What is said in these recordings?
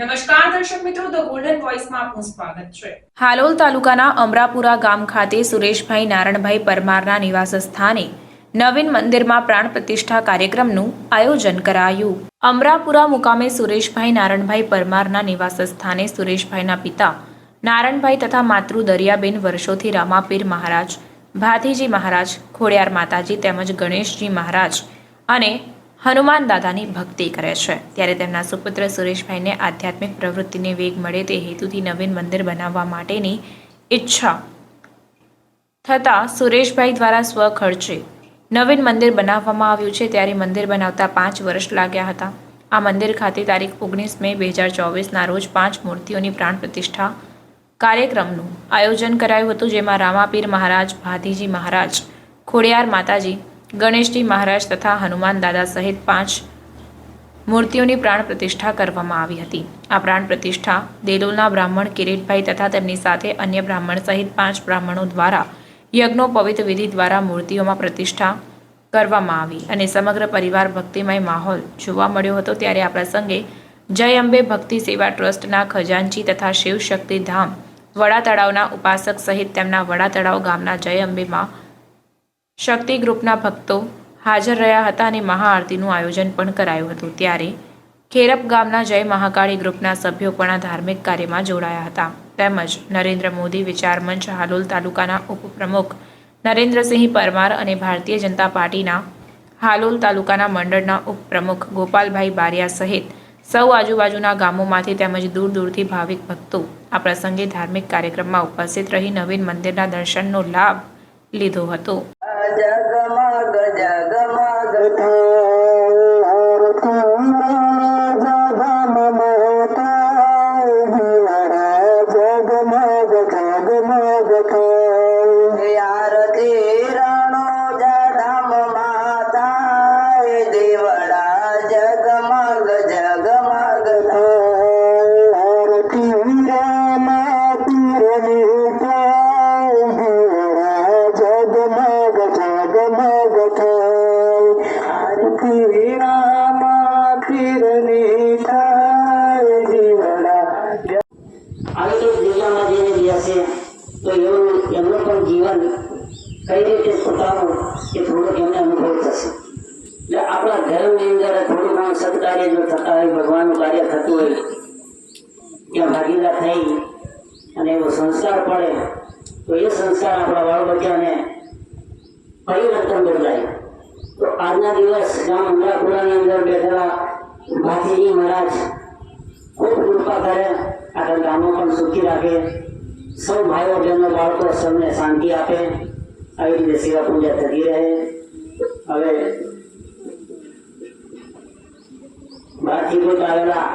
દર્શક મિત્રો the golden વોઇસમાં આપનું સ્વાગત છે. હાલોલ તાલુકાના અમરાપુરા ગામ ખાતે સુરેશભાઈ નારણભાઈ પરમારના નિવાસ સ્થાને નવીન મંદિરમાં પ્રાણ પ્રતિષ્ઠા કાર્યક્રમનું આયોજન કરાયું. અમરાપુરા મુકામે સુરેશભાઈ નારણભાઈ પરમારના નિવાસ સ્થાને સુરેશભાઈના પિતા નારણભાઈ તથા માતૃ દરિયાબેન વર્ષોથી રામાપીર મહારાજ, ભાથીજી મહારાજ, ખોડિયાર માતાજી તેમજ ગણેશજી મહારાજ અને હનુમાન દાદાની ભક્તિ કરે છે. ત્યારે તેમના સુપુત્ર સુરેશભાઈને આધ્યાત્મિક પ્રવૃત્તિને વેગ મળે તે હેતુથી નવીન મંદિર બનાવવા માટેની ઈચ્છા થતાં સુરેશભાઈ દ્વારા સ્વખર્ચે નવીન મંદિર બનાવવામાં આવ્યું છે. ત્યારે મંદિર બનાવતા પાંચ વર્ષ લાગ્યા હતા. આ મંદિર ખાતે તારીખ ઓગણીસ મે બે હજાર ચોવીસના રોજ પાંચ મૂર્તિઓની પ્રાણ પ્રતિષ્ઠા કાર્યક્રમનું આયોજન કરાયું હતું, જેમાં રામાપીર મહારાજ, ભાતીજી મહારાજ, ખોડિયાર માતાજી ગણેશજી મહારાજ તથા હનુમાન દાદા સહિત પાંચ મૂર્તિઓની પ્રાણ પ્રતિષ્ઠા કરવામાં આવી હતી. આ પ્રાણ પ્રતિષ્ઠા દેલોલના બ્રાહ્મણ કિરીટભાઈ તથા તેમની સાથે અન્ય બ્રાહ્મણ સહિત પાંચ બ્રાહ્મણો દ્વારા યજ્ઞોપવિત વિધિ દ્વારા મૂર્તિઓમાં પ્રતિષ્ઠા કરવામાં આવી અને સમગ્ર પરિવાર ભક્તિમય માહોલ જોવા મળ્યો હતો ત્યારે આ પ્રસંગે જય અંબે ભક્તિ સેવા ટ્રસ્ટના ખજાનચી તથા શિવશક્તિ ધામ વડા તળાવના ઉપાસક સહિત તેમના વડા તળાવ ગામના જય અંબેમાં શક્તિ ગ્રુપના ભક્તો હાજર રહ્યા હતા અને મહાઆરતીનું આયોજન પણ કરાયું હતું. ત્યારે ખેરપ ગામના જય મહાકાળી ગ્રુપના સભ્યો પણ આ ધાર્મિક કાર્યમાં જોડાયા હતા. તેમજ નરેન્દ્ર મોદી વિચાર મંચ હાલોલ તાલુકાના ઉપપ્રમુખ નરેન્દ્રસિંહ પરમાર અને ભારતીય જનતા પાર્ટીના હાલોલ તાલુકાના મંડળના ઉપપ્રમુખ ગોપાલભાઈ બારિયા સહિત સૌ આજુબાજુના ગામોમાંથી તેમજ દૂર દૂરથી ભાવિક ભક્તો આ પ્રસંગે ધાર્મિક કાર્યક્રમમાં ઉપસ્થિત રહી નવીન મંદિરના દર્શનનો લાભ લીધો હતો. जगमग था औरत जग मथो ही वग मां जगम थ દીવડા આવી તો દુનિયામાં જઈને રહ્યા છે તો એવું એમનું પણ જીવન કઈ રીતે પોતાનું એ થોડુંક એમને અનુભવ થશે આપણા ધર્મની અંદર થોડું ઘણું સત્કાર્ય થતા હોય ભગવાનનું કાર્ય થતું હોય ત્યાં ભાગીદાર થઈ અને એવો સંસ્કાર પડે તો એ સંસ્કાર આપણા બાળ બચ્ચાને પરિવર્તન બદલાય આજના દિવસ ગામ અમરાપુરાની અંદર બેઠેલા ભાતીજી મહારાજ ખૂબ કૃપા કરે આખા ગામો પણ સુખી રાખે. સૌ ભાઈઓ બહેનો બાળકો સૌને શાંતિ આપે. આવી રીતે સેવા પૂજા થતી રહે. હવે બહારથી કોઈ આવેલા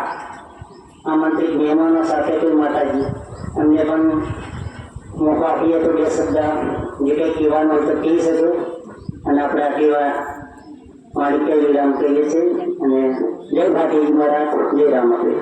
આમંત્રિત મહેમાનો સાથે કોઈ માતાજી. અમને પણ મોકો આપીએ તો બે શબ્દ. જે કંઈ કહેવાનું હોય તો કહી શકો. અને આપણે આ કહેવા માલિકે વિરામ કહીએ છીએ અને જય ભાટી મહારાજ જય રામ આપે